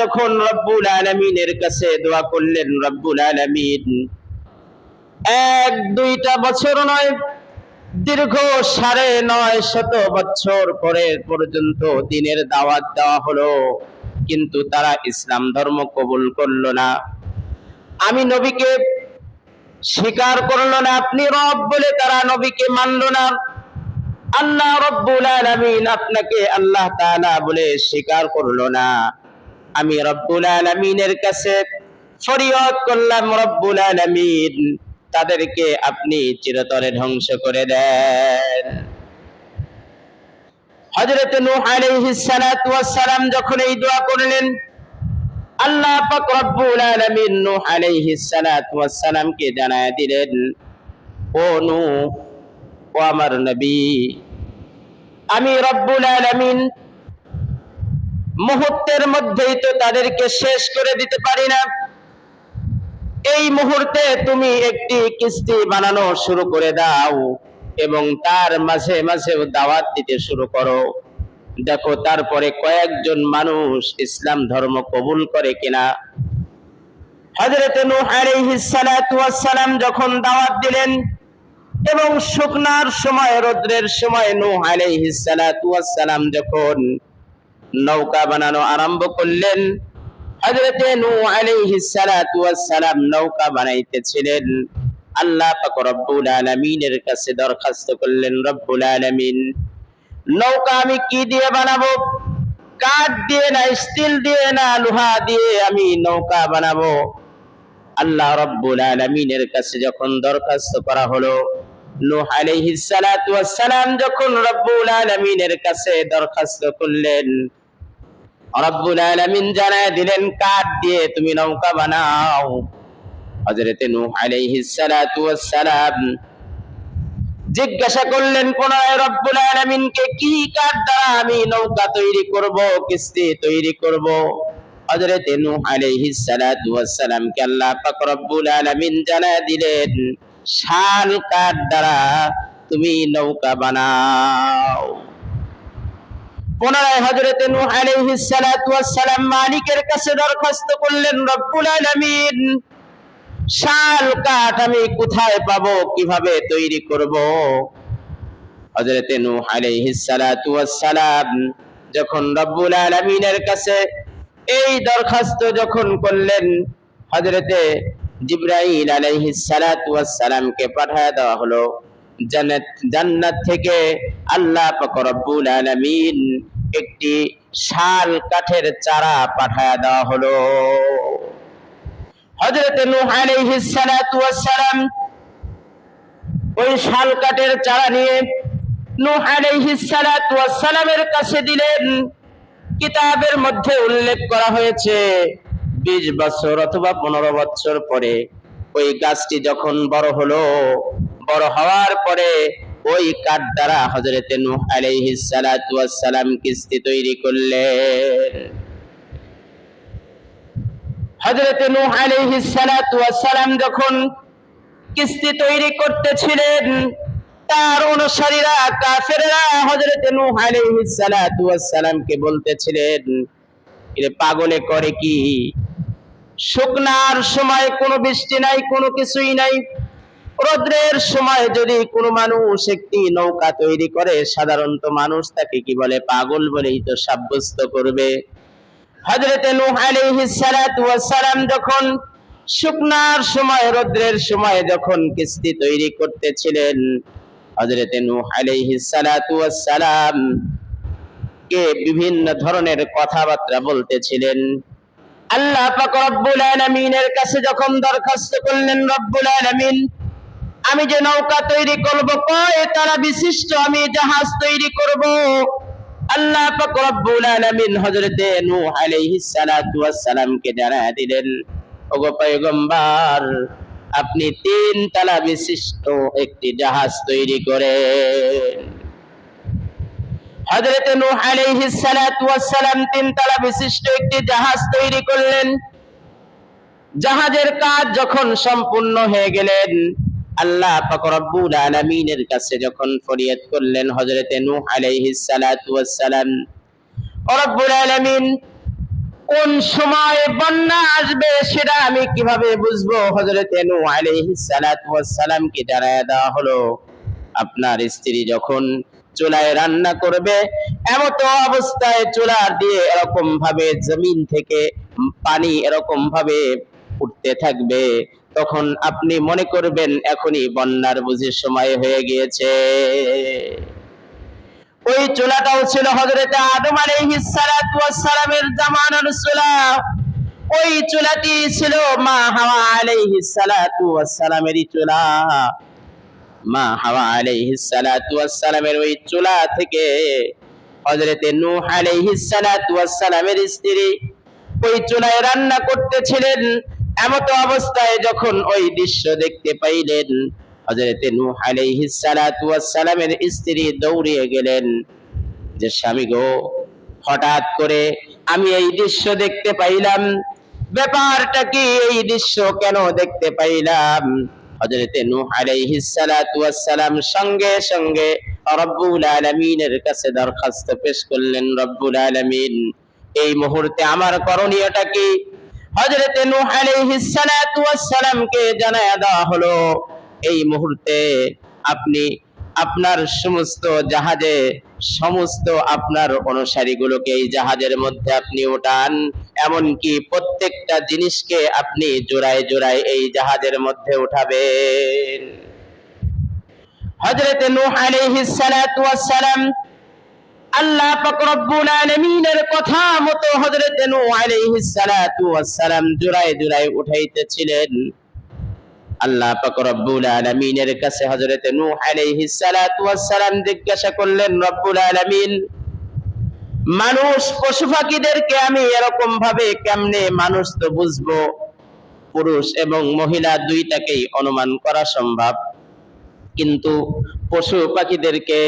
যখন রব্বুল কাছে দোয়া করলেন, রব্বুল এক, দুইটা বছর নয়, দীর্ঘ সাড়ে নয় শত বছর পরে পর্যন্ত দিনের দাওয়াত দেওয়া হলো, কিন্তু তারা ইসলাম ধর্ম কবুল করল না। আমি নবীকে স্বীকার করল না, আপনি রব বলে তারা নবীকে মানলো না। আল্লাহ রব্বুল আলামিন আপনাকে আল্লাহ তাআলা বলে স্বীকার করল না। আমি রব্বুল আলামিনের কাছে ফরিয়াদ করলাম, রব্বুল আলামিন তাদেরকে আপনি চিরতরে ধ্বংস করে দেন। হযরত নূহ আলাইহিস সালাতু ওয়াস সালাম যখন এই দোয়া করলেন, আল্লাহ পাক রব্বুল আলামিন নূহ আলাইহিস সালাতু ওয়াস সালামকে জানায় দিলেন, ও নূহ ও আমার নবী। আমি রব্বুল আলামিন মুহূর্তের মধ্যেই তো তাদেরকে শেষ করে দিতে পারি না। এই মুহূর্তে তুমি একটি কিস্তি বানানো শুরু করে দাও এবং তার মাঝে মাঝে দাওয়াত দিতে শুরু করো। দেখো, তারপরে কয়েকজন মানুষ ইসলাম ধর্ম কবুল করে কিনা। হযরত নূহ আলাইহিস সালাতু ওয়াস সালাম যখন দাওয়াত দিলেন এবং শুকনার সময়, রৌদ্রের সময় নূহ আলাইহিস সালাতু ওয়াস সালাম যখন নৌকা বানানো আরম্ভ করলেন, হযরতে নূহ আলাইহিস সালাতু ওয়াস সালাম নৌকা বানাইতেছিলেন। আল্লাহ পাক রব্বুল আলামিনের কাছে দরখাস্ত করলেন, রব্বুল আলামিন, নৌকা আমি কি দিয়ে বানাবো? কাঠ দিয়ে না, স্টিল দিয়ে না, লোহা দিয়ে আমি নৌকা বানাবো? আল্লাহ রব্বুল আলামিনের কাছে যখন দরখাস্ত করা হলো যখন রব্বুল কাছে দরখাস্ত করলেন, রব্বুল জানায় দিলেন, কাঠ দিয়ে তুমি নৌকা বানাও। সালাম জিজ্ঞাসা করলেন পুনরায় রব্বুল আলামিনকে কি কাঠ দ্বারা আমি নৌকা তৈরি করব, কিস্তি তৈরি করব? হযরতে নূহ আলাইহিস সালাতু ওয়াস আল্লাহ পাক রব্বুল আলামিন জানায় দিলেন শাল কাঠ দ্বারা তুমি নৌকা বানাও। পুনরায় হযরতে নূহ আলাইহিস সালাতু ওয়াস সালাম মালিকের কাছে দরখাস্ত করলেন, রব্বুল আলামিন শাল কাঠ আমি কোথায় পাবো? কীভাবে তৈরি করব? হযরতে নূহ আলাইহিস সালাতু ওয়াস সালাম যখন রব্বুল আলামিনের কাছে এই দরখাস্ত যখন করলেন, হযরতে জিবরাইল আলাইহিস সালাতু ওয়াস সালামকে পাঠায় দেওয়া হলো। জান্নাত জান্নাত থেকে আল্লাহ রব্বুল আলামিন একটি শাল কাঠের চারা পাঠায় দেওয়া হলো। হযরত নূহ আলাইহিস সালাতু সালাম ওই শাল কাঠের চারা নিয়ে নূহ আলাইহিস সালাতু সালামের কাছে দিলেন। কিতাবের মধ্যে উল্লেখ করা হয়েছে 20 বছর অথবা 15 বছর পরে ওই গাছটি যখন বড় হলো, বড় হওয়ার পরে ওই কাঠ দ্বারা হযরতে নূহ আলাইহিস সালাতু ওয়াস সালাম কিস্তি তৈরি করলেন। হযরতে নূহ আলাইহিস সালাতু ওয়াস সালাম যখন কিস্তি তৈরি করতেছিলেন, তার অনুসারীরা, কাফেররা হযরতে নূহ আলাইহিস সালাতু ওয়াস সালামকে বলতেছিলেন পাগলে করে কি? শুকনার সময় কোনো বৃষ্টি নাই, কোনো কিছুই নাই। রৌদ্রের সময় যদি কোনো মানুষ একটি নৌকা তৈরি করে, সাধারণত মানুষ তাকে কি বলে? পাগল বলেই তো সাব্যস্ত করবে। হযরতে নূহ আলাইহিস সালাতু সালাম যখন শুকনার সময়, রৌদ্রের সময় যখন কিস্তি তৈরি করতেছিলেন, হযরতে নূহ আলাইহিস সালাতু সালাম কে বিভিন্ন ধরনের কথাবার্তা বলতেছিলেন। আল্লাহ পাক রব্বুল আলামিনের কাছে যখন দরখাস্ত করলেন, রব্বুল আলামিন, আমি যে নৌকা তৈরি করব, কয় তারা বিশিষ্ট, আমি জাহাজ তৈরি করব। আল্লাহ পাক রব্বুল আলামিন হযরতে নূহ আলাইহিস সালাতু ওয়াস সালামকে জানায় দিলেন, ওগো পয়গম্বর, আপনি তিন তলা বিশিষ্ট একটি জাহাজ তৈরি করেন। হযরতে নূহ আলাইহিস সালাতু ওয়াস সালাম তিন তলা বিশিষ্ট একটি জাহাজ তৈরি করলেন। জাহাজের কাজ যখন সম্পূর্ণ হয়ে গেলেন, আল্লাহ পাক রব্বুল আলামিনের কাছে যখন ফরিয়াদ করলেন হযরতে নূহ আলাইহিস সালাতু ওয়াস সালাম রব্বুল আলামিন, কোন সময় বন্যা আসবে সেটা আমি কীভাবে বুঝব? হযরতে নূহ আলাইহিস সালাতু ওয়াস সালামকে জানায়া দেওয়া হলো, আপনার স্ত্রী যখন চুলায় রান্না করবে। এমতো অবস্থায় চুলা দিয়ে এরকম ভাবে জমিন থেকে পানি এরকম ভাবে উঠতে থাকবে। তখন আপনি মনে করবেন, এখনই বন্যার বুঝি সময় হয়ে গিয়েছে। ওই চুলাটাও ছিল হযরতে আদম আলাইহিস সালাতু ওয়াস সালামের জামানার চুলা। ওই চুলাটি ছিল মা হাওয়া আলাইহিস সালাতু চুলা। মা হাওয়া আলাইহিস সালাতু ওয়াস ওই চুলা থেকে হযরতে নূহ আলাইহিস সালাতু ওয়াস সালামের স্ত্রী ওই চুলায় রান্না করতেছিলেন। এমত অবস্থায় যখন ওই দৃশ্য দেখতে পাইলেন, হযরতে নূহ আলাইহিস সালাতু ওয়াস সালামের স্ত্রী দৌড়িয়ে গেলেন যে, স্বামী গো, হঠাৎ করে আমি এই দৃশ্য দেখতে পাইলাম। ব্যাপারটা কি? এই দৃশ্য কেন দেখতে পাইলাম? হযরতে নূহ আলাইহিস সালাতু ওয়াস সঙ্গে সঙ্গে রব্বুল আলামিনের কাছে দরখাস্ত পেশ করলেন, রব্বুল আলামিন, এই মুহূর্তে আমার করণীয়টা কি? হজরতে নূহ আলাইহিস সালাতু ওয়াস সালামকে জানায়া দেওয়া হলো, এই মুহূর্তে আপনি আপনার সমস্ত জাহাজে, সমস্ত আপনার অনুসারীগুলোকে এই জাহাজের মধ্যে আপনি ওঠান এমনকি প্রত্যেকটা জিনিসকে আপনি জোড়ায় জোড়ায় এই জাহাজের মধ্যে উঠাবেন। হযরতে নূহ আলাইহিস সালাতু ওয়াস সালাম আল্লাহ পাক রব্বুল আলামিনের কথা মতো হযরতে নূহ আলাইহিস সালাতু ওয়াস সালাম জোড়ায় জোড়ায় উঠাইতেছিলেন। আল্লাহ পাক রব্বুল আলামিনের কাছে হযরত নূহ আলাইহিস সালাতু ওয়াস জিজ্ঞাসা করলেন, রব্বুল আলামিন, মানুষ পশু পাখিদেরকে আমি এরকম ভাবে কেমনে মানুষ তো বুঝব? পুরুষ এবং মহিলা দুইটাকেই অনুমান করা সম্ভব। কিন্তু পশু পাখিদেরকে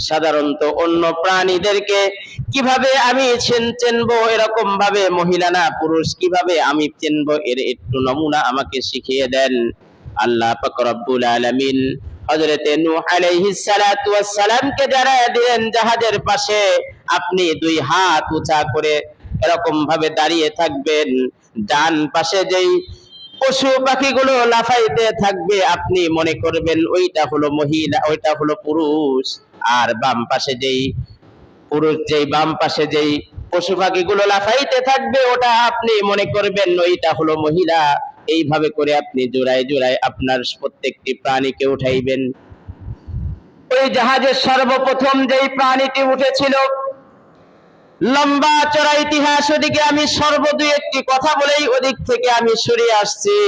সাধারণত অন্য প্রাণীদেরকে কীভাবে আমি চেন- চিনবো এরকম ভাবে মহিলা না, পুরুষ কীভাবে আমি চিনবো এর একটু নমুনা আমাকে শিখিয়ে দেন। আল্লাহ রব্বুল আলামিন হযরতে নূহ আলাইহিস সালাতু ওয়াস জানায়া দিলেন, জাহাজের পাশে আপনি দুই হাত উঁচা করে এরকম ভাবে দাঁড়িয়ে থাকবেন। ডান পাশে যেই পশু পাখিগুলো লাফাইতে থাকবে, আপনি মনে করবেন ওইটা হলো মহিলা, ওইটা হলো পুরুষ। আর বাম পাশে যেই পুরুষ, যেই বাম পাশে যেই পশু পাখিগুলো লাফাইতে থাকবে, ওটা আপনি মনে করবেন ওইটা হলো মহিলা। এইভাবে করে আপনি জোড়ায় জোড়ায় আপনার প্রত্যেকটি প্রাণীকে উঠাইবেন। ওই জাহাজের সর্বপ্রথম যেই প্রাণীটি উঠেছিল, লম্বা চড়া ইতিহাস, ওদিকে আমি সর্ব দুই একটি কথা বলেই ওদিক থেকে আমি সরে আসছি।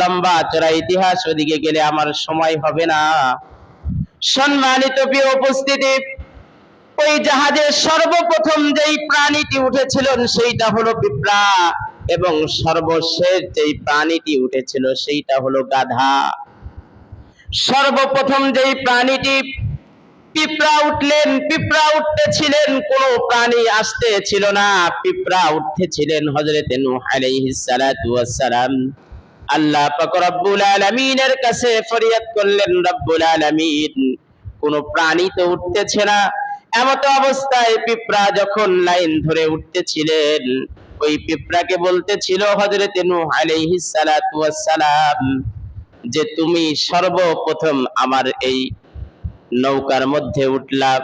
লম্বা চড়া ইতিহাস, ওদিকে গেলে আমার সময় হবে না। সম্মানিত প্রিয় উপস্থিতি, ওই জাহাজের সর্বপ্রথম যেই প্রাণীটি উঠেছিলেন সেইটা হলো পিঁপড়া এবং সর্বশেষ যেই প্রাণীটি উঠেছিল সেইটা হলো গাধা। সর্বপ্রথম যেই প্রাণীটি পিঁপড়া উঠলেন, পিঁপড়া উঠতেছিলেন, কোন প্রাণী আসতে ছিল না, পিঁপড়া উঠতেছিলেন হযরতে নূহ আলাইহিস সালাতু ওয়াস সালাম। আল্লাহ পাক রব্বুল আলামিনের কাছে ফরিয়াদ করলেন, রব্বুল আলামিন, কোন প্রাণী তো উঠতেছে না। এমত অবস্থায় পিঁপড়া যখন লাইন ধরে উঠতেছিলেন, ওই পিঁপড়াকে বলতেছিল হযরতে নূহ আলাইহিস সালাতু ওয়াস সালাম যে, তুমি সর্বপ্রথম আমার এই নৌকার মধ্যে উঠলাম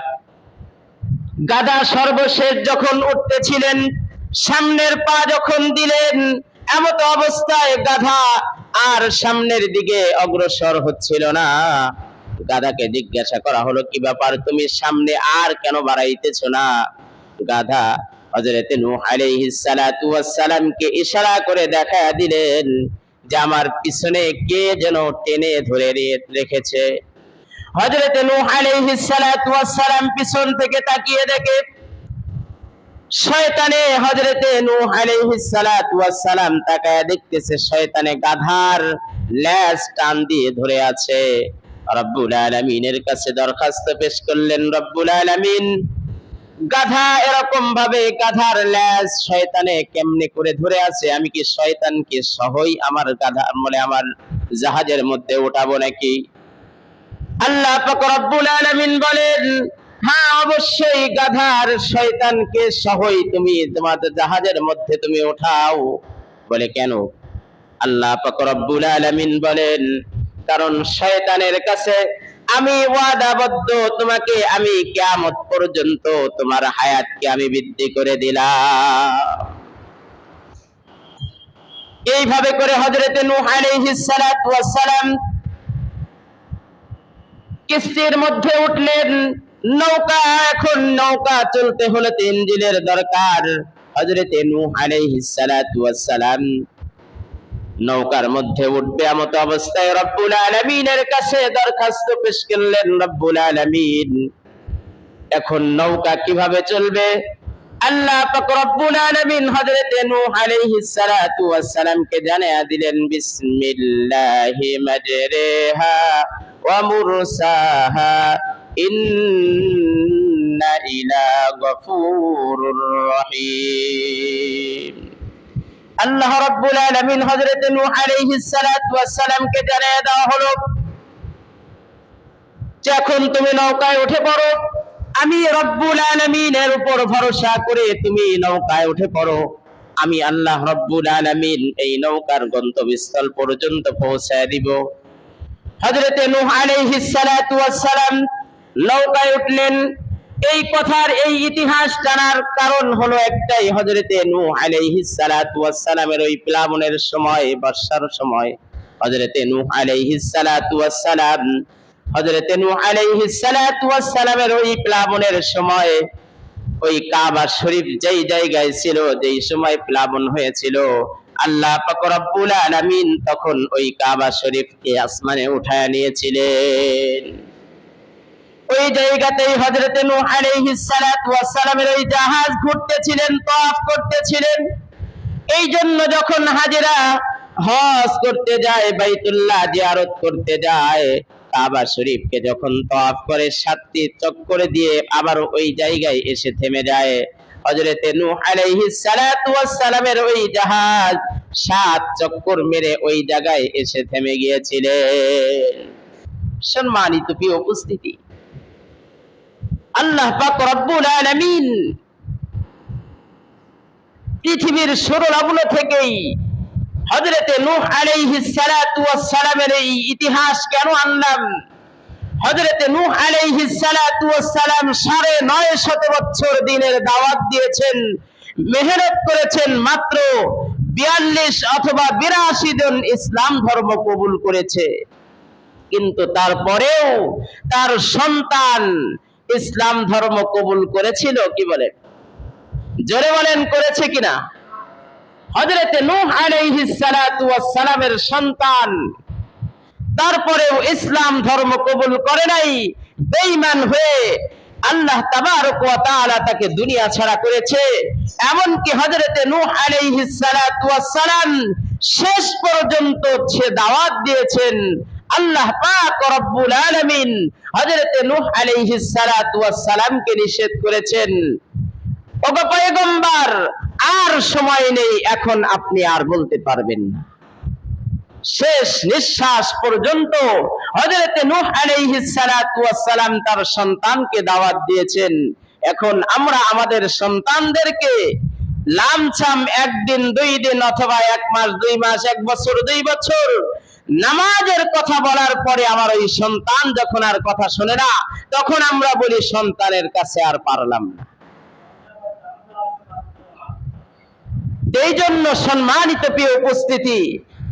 গাদা সর্বশেষ যখন উঠতেছিলেন, সামনের পা যখন দিলেন এমত অবস্থায় গাধা আর সামনের দিকে অগ্রসর হচ্ছিল না। গাধাকে জিজ্ঞাসা করা হলো, কি ব্যাপার? তুমি সামনে আর কেন বাড়াইতেছ না? গাধা হযরতে নূহ আলাইহিস সালাতু ওয়াস সালামকে ইশারা করে দেখা দিলেন যে, আমার পিছনে কে যেন টেনে ধরে রেখেছে? হযরতে নূহ আলাইহিস সালাতু ওয়াস সালাম পিছন থেকে তাকিয়ে দেখে শয়তানে হজরতে নূহ আলাইহিস সালাতু ওয়াস সালাম তাকায় দেখতেছে শয়তানে গাধার ল্যাজ টান দিয়ে ধরে আছে। রব্বুল আলামিনের কাছে দরখাস্ত পেশ করলেন, রব্বুল আলামিন, গাধা এরকম ভাবে গাধার ল্যাজ শয়তানে কেমনে করে ধরে আছে? আমি কি শয়তানকে সহই আমার গাধা মানে আমার জাহাজের মধ্যে ওঠাবো নাকি? আল্লাহ পাক রব্বুল আলামিন বলেন হ্যাঁ অবশ্যই গাধার শয়তানকে সহই তুমি তোমাদের জাহাজের মধ্যে তুমি ওঠাও বলে কেন? আল্লাহ রব্বুল আলামিন বলেন, কারণ শয়তানের কাছে আমি ওয়াদাবদ্ধ, তোমাকে আমি কিয়ামত পর্যন্ত তোমার হায়াতকে আমি বৃদ্ধি করে দিলাম। এইভাবে করে হযরতে নূহ আলাইহিস সালাতু ওয়াস সালাম কিস্তির মধ্যে উঠলেন। নৌকা, এখন নৌকা চলতে হলে তো ইঞ্জিনের দরকার ওয়াস সালাম নৌকার মধ্যে উঠবে এমত অবস্থায়, রব্বুল আলামিনের কাছে দরখাস্ত পেশ করলেন রব্বুল আলামিন। এখন নৌকা কীভাবে চলবে? আল্লাহ পাক রব্বুল আলামিন হযরতে নূহ আলাইহিস সালাতু ওয়াস জানিয়ে দিলেন, বিসমিল্লাহি মাজরিহা ওয়া মুরসাহা। যখন তুমি নৌকায় উঠে পড়ো, আমি রব্বুল আলামিনের উপর ভরসা করে তুমি নৌকায় উঠে পড়ো। আমি আল্লাহ রব্বুল আলামিন এই নৌকার গন্তব্যস্থল পর্যন্ত পৌঁছায় দিব। হযরত নূহ আলাইহিস সালাতু ওয়াস সালাম নৌকায় উঠলেন। এই কথার এই ইতিহাস জানার কারণ হলো একটাই, হযরতে নু ওয়াস সালামের ওই প্লাবনের সময়, বর্ষার সময়। আলাইহিস সালাতু ওয়াস সালাম আলাইহিস সালাতু ওয়াস সালামের ওই প্লাবনের সময়, ওই কাবা শরীফ যেই জায়গায় ছিল, যেই সময় প্লাবন হয়েছিল, আল্লাহ পাক রব্বুল আলামিন তখন ওই কাবা শরীফকে আসমানে উঠায় নিয়েছিলেন। ওই জায়গাতেই হযরতে নূহ আলাইহিস সালাতু ওয়াস সালামের ওই জাহাজ ঘুরতেছিলেন, তওয়াফ করতেছিলেন। এই জন্য যখন হাজিরা হজ করতে যায়, বাইতুল্লাহ জিয়ারত করতে যায়, কাবা শরীফকে যখন তওয়াফ করে, সাতটি চক্করে দিয়ে আবার ওই জায়গায় এসে থেমে যায়। হযরতে নূহ আলাইহিস সালাতু ওয়াস সালামের ওই জাহাজ সাত চক্কর মেরে ওই জায়গায় এসে থেমে গিয়েছিলেন। সম্মানিত প্রিয় উপস্থিতি আল্লাহ পাক রব্বুল আলামিন পৃথিবীর সরলগ্ন থেকেই হযরতে নূহ আলাইহিস সালাতু ওয়াস সালামের এই ইতিহাস কেন আনলাম? হযরতে নূহ আলাইহিস সালাতু ওয়াস সালাম সাড়ে নয় শত বছর দিনের দাওয়াত দিয়েছেন, মেহনত করেছেন মাত্র বিয়াল্লিশ অথবা বিরাশি জন ইসলাম ধর্ম কবুল করেছে। কিন্তু তারপরেও তার সন্তান ইসলাম ধর্ম কবুল করেছিল, কি বলে? জোরে বলেন, করেছে কিনা? হযরতে নূহ সালামের সন্তান। তারপরেও ইসলাম ধর্ম কবুল করে নাই, বেঈমান হয়ে আল্লাহ তাবারক ওয়া তাআলা তাকে দুনিয়া ছাড়া করেছে। এমনকি হযরতে নূহ আলাইহিস সালাতু ওয়াস সালাম শেষ পর্যন্ত সে দাওয়াত দিয়েছেন আল্লাহ পাক রব্বুল আলামিন হযরতে নূহ আলাইহিস সালাতু ওয়াস সালামকে নিষেধ করেছেন। ওগো পয়গম্বর, আর সময় নেই, এখন আপনি আর বলতে পারবেন না। শেষ নিঃশ্বাস পর্যন্ত হযরতে নূহ আলাইহিস সালাতু ওয়াস সালাম তার সন্তানকে দাওয়াত দিয়েছেন। এখন আমরা আমাদের সন্তানদেরকে লামছাম একদিন, দুই দিন, অথবা এক মাস, দুই মাস, এক বছর, দুই বছর নামাজের কথা বলার পরে আমার ওই সন্তান যখন আর কথা শোনে না, তখন আমরা বলি, সন্তানের কাছে আর পারলাম না। এই জন্য সম্মানিত প্রিয় উপস্থিতি,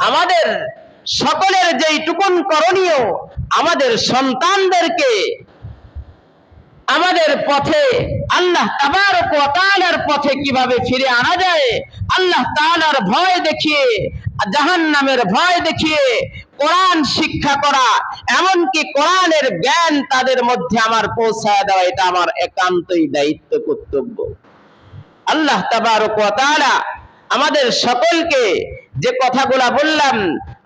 আমাদের সকলের যেই টুকুন করণীয়, আমাদের সন্তানদেরকে আমাদের পথে আল্লাহ তাবার ওয়া তাআলার পথে কীভাবে ফিরে আনা যায়, আল্লাহ তালার ভয় দেখিয়ে, জাহান্নামের ভয় দেখিয়ে কোরআন শিক্ষা করা, এমনকি কোরআনের জ্ঞান তাদের মধ্যে আমার পৌঁছায় দেওয়া, এটা আমার একান্তই দায়িত্ব, কর্তব্য। আল্লাহ তাবার তাআলা আমাদের সকলকে যে কথাগুলা বললাম,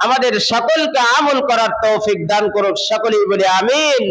আমাদের সকলকে আমল করার তৌফিক দান করুক, সকলেই বলে আমিন।